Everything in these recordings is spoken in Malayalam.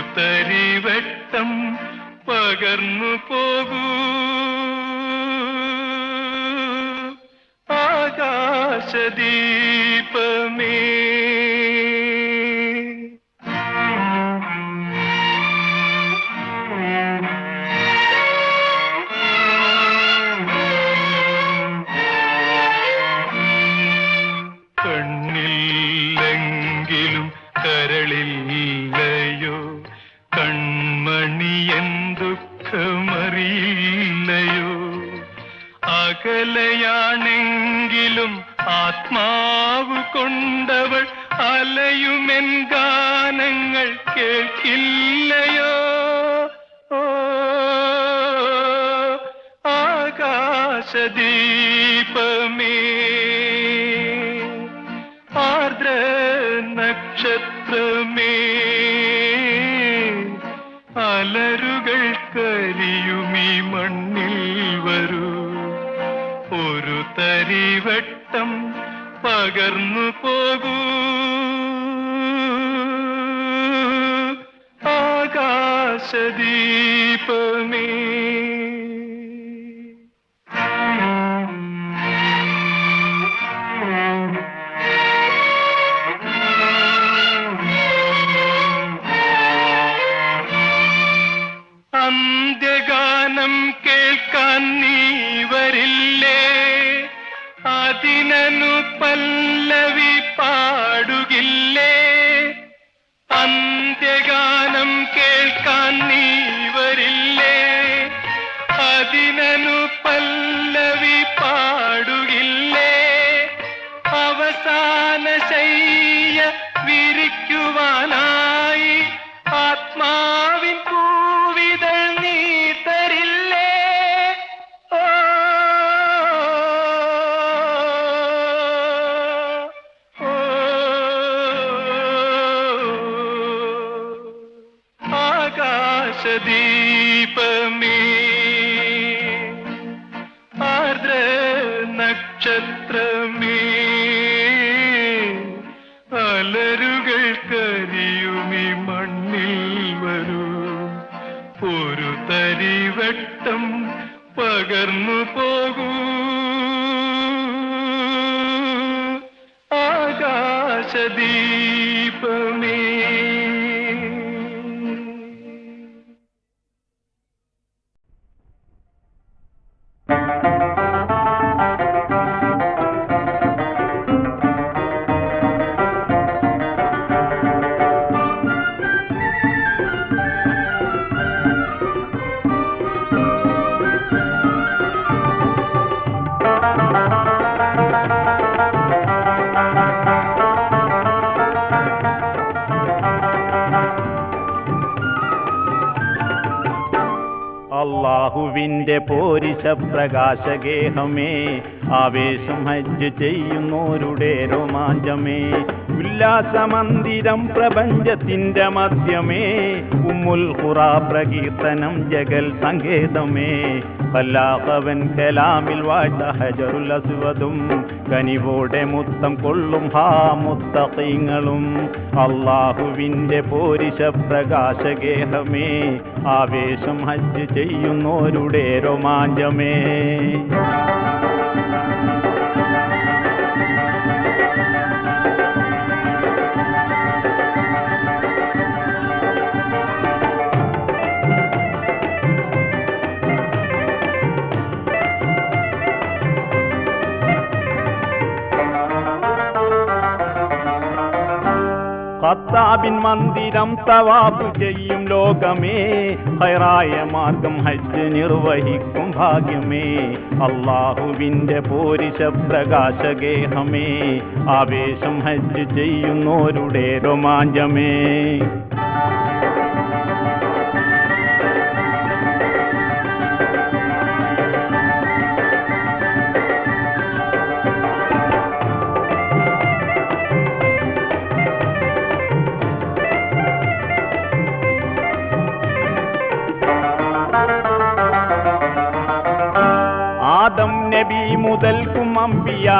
തരിവട്ടം പകർന്നു പോകൂ. ആകാശദീപമേ. അകലയാണെങ്കിലും ആത്മാവ് കൊണ്ടവൾ അലയുമെൻ ഗാനങ്ങൾ കേൾക്കില്ലയോ? ഓ ആകാശദീപമേ ஆத்மா ഒരു തരി വെട്ടം പകർന്നു പോകൂ. ആകാശദീപമേ nine അള്ളാഹുവിന്റെ പോരിശ പ്രകാശഗേഹമേ. ആവേശം ഹജ്ജ് ചെയ്യുന്നോരുടെ രോമാഞ്ചമേ. ഉല്ലാസമന്ദിരം പ്രപഞ്ചത്തിന്റെ മധ്യമേ. ഉമ്മുൽ ഖുറ പ്രകീർത്തനം ജഗൽ സങ്കേതമേ. വല്ലാഹവൻ കലാമിൽ വാഴ്ത്ത ഹജറുൽ അസ്വദും. കനിവോടെ മുത്തം കൊള്ളും ഹാ മുത്തഖീങ്ങളും. അള്ളാഹുവിന്റെ പോരിശ പ്രകാശഗേഹമേ. ആവേശം ഹജ്ജ് ചെയ്യുന്നോരുടെ രോമാഞ്ചമേ ഹത്താബിൻ മന്ദിരം തവാഫ് ചെയ്യും ലോകമേ. ഹൈറായ മാർഗം ഹജ്ജ് നിർവഹിക്കും ഭാഗ്യമേ. അള്ളാഹുവിന്റെ പോരിശ പ്രകാശഗേഹമേ ആവേശം ഹജ്ജ് ചെയ്യുന്നോരുടെ രോമാഞ്ചമേ.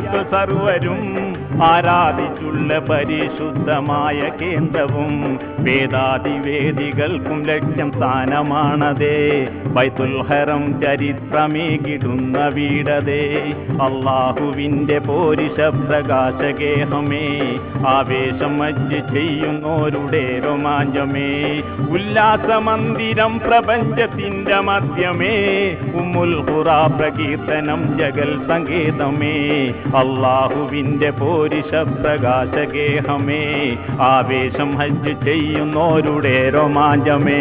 അമ്പിയാക്കൾ സർവരും ആരാധിച്ചുള്ള പരിശുദ്ധമായ കേന്ദ്രവും വേദാതിവേദികൾക്കും ലക്ഷ്യം സ്ഥാനമാണതേ. ബൈത്തുൽ ഹറം ചരിത്രമേകിടുന്ന വീടതേ. അള്ളാഹുവിന്റെ പോരിശ പ്രകാശഗേഹമേ. ആവേശം മജ്ജ് ചെയ്യുന്നോരുടെ രോമാഞ്ചമേ. ഉല്ലാസമന്ദിരം പ്രപഞ്ചത്തിന്റെ മധ്യമേ. ഉമ്മുൽ ഖുറ പ്രകീർത്തനം ജഗൽ സംഗീതമേ അള്ളാഹുവിന്റെ പോരിശ പ്രകാശഗേഹമേ ആവേശം ഹജ്ജ് ചെയ്യുന്നോരുടെ രോമാഞ്ചമേ.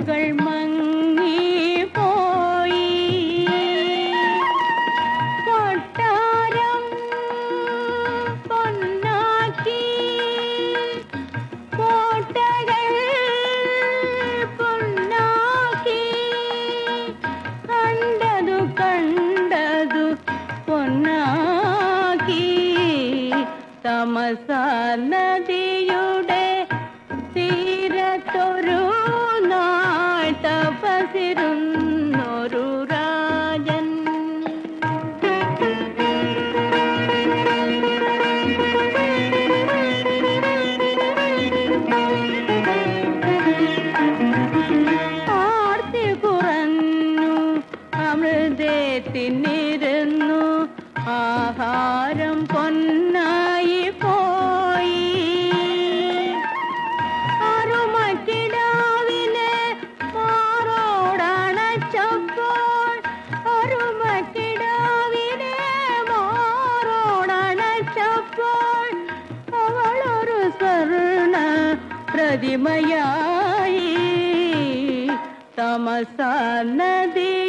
புகழ் மங்க ಶ್ಯಾಮ ಸನದಿ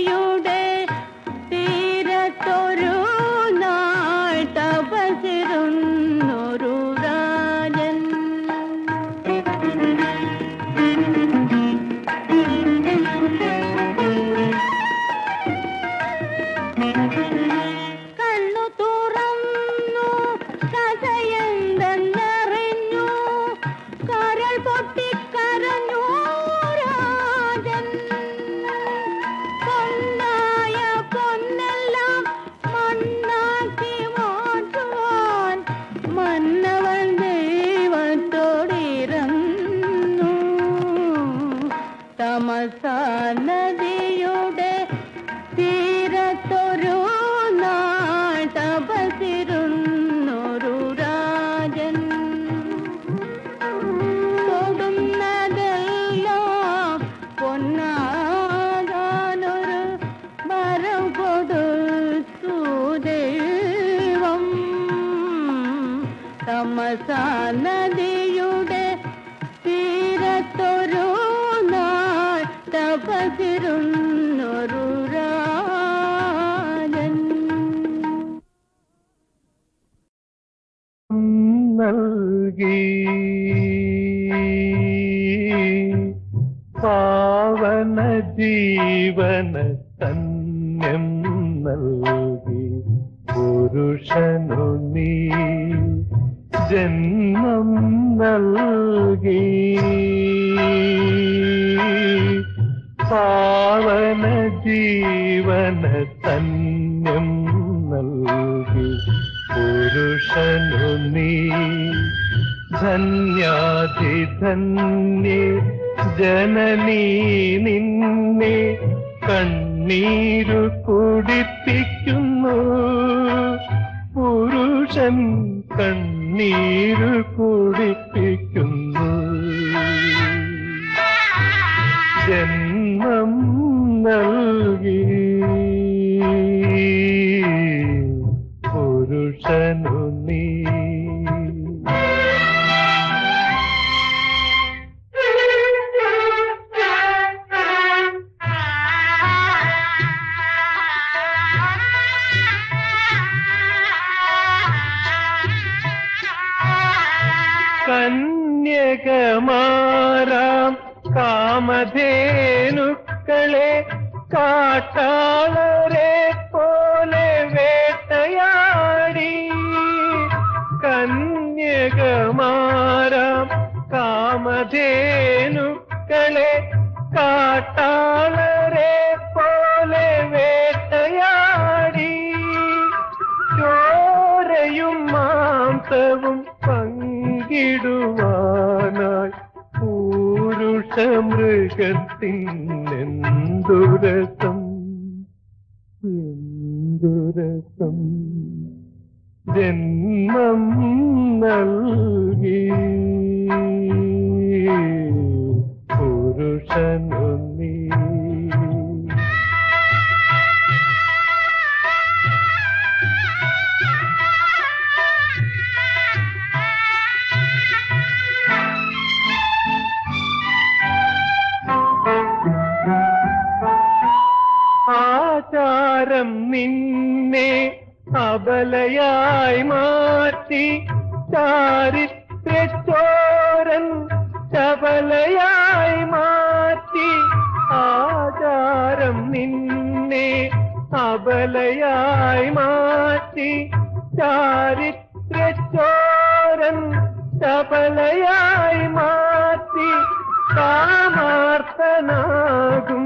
തപതിരുണ്ട് ഭൂഷണു നീ ധന്യാതി ധന്യേ ജനനീ നിന്നെ കണ്ണീരു കുടിപ്പിക്കുന്നു. പുരുഷൻ കണ്ണീരു കുടി സുഖവും പങ്കിടുവാനായി. പൂരുഷ മൃഗത്തിനെന്തുരസ് ആചാരം നിന്നെ അബലയായി മാറ്റി. ചാരിത്രോരൻ ചബലയായി മാറ്റി. ആചാരം നിന്നെ അബലയായി മാറ്റി. ചാരിത്രോരൻ ചബലയായി മാറ്റി. കാമാർത്തനാകും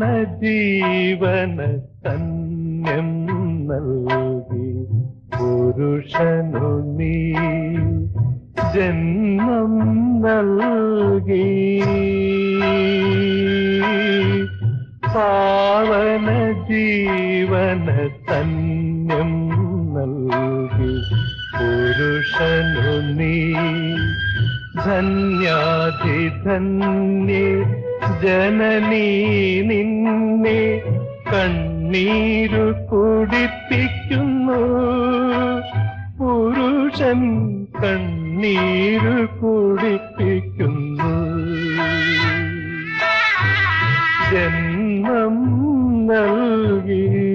പാവന ജീവന തന്നം നൽകി പുരുഷനു നീ ജന്മം നൽകി. പാവന ജീവന തന്നം നൽകി പുരുഷനു നീ ധന്യാതിധന്യേ ജനനീ നിന്നെ കണ്ണീരു കുടിപ്പിക്കുന്നു. പുരുഷൻ കണ്ണീരു കുടിപ്പിക്കുന്നു. ജന്മം നൽകി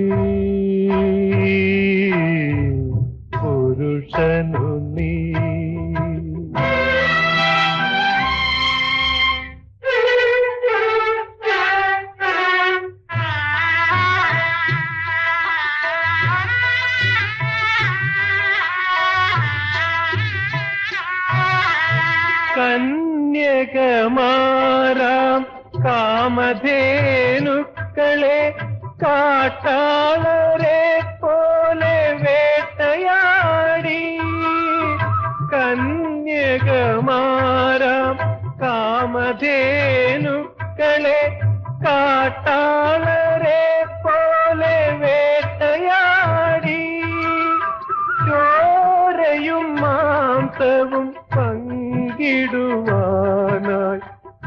കന്യകമാരാം കാമധേനുക്കളെ കാട്ടാളരെ പോലെ വേട്ടയാടി. ചോരയും മാംസവും പങ്കിടുവാനായി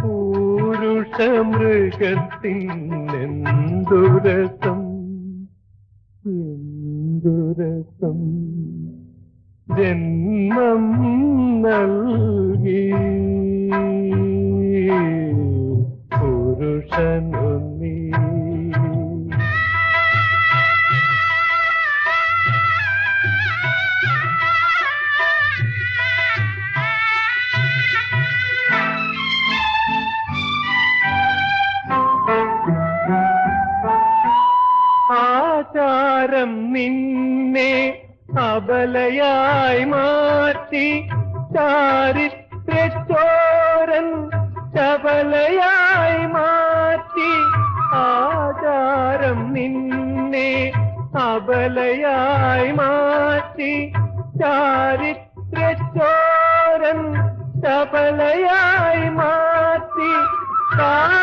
പൂരുഷ മൃഗത്തിനെന്തുരസം ചാരിത്രച്ചോരൻ ചപലയായി മാറ്റി കാമാർത്തനാകും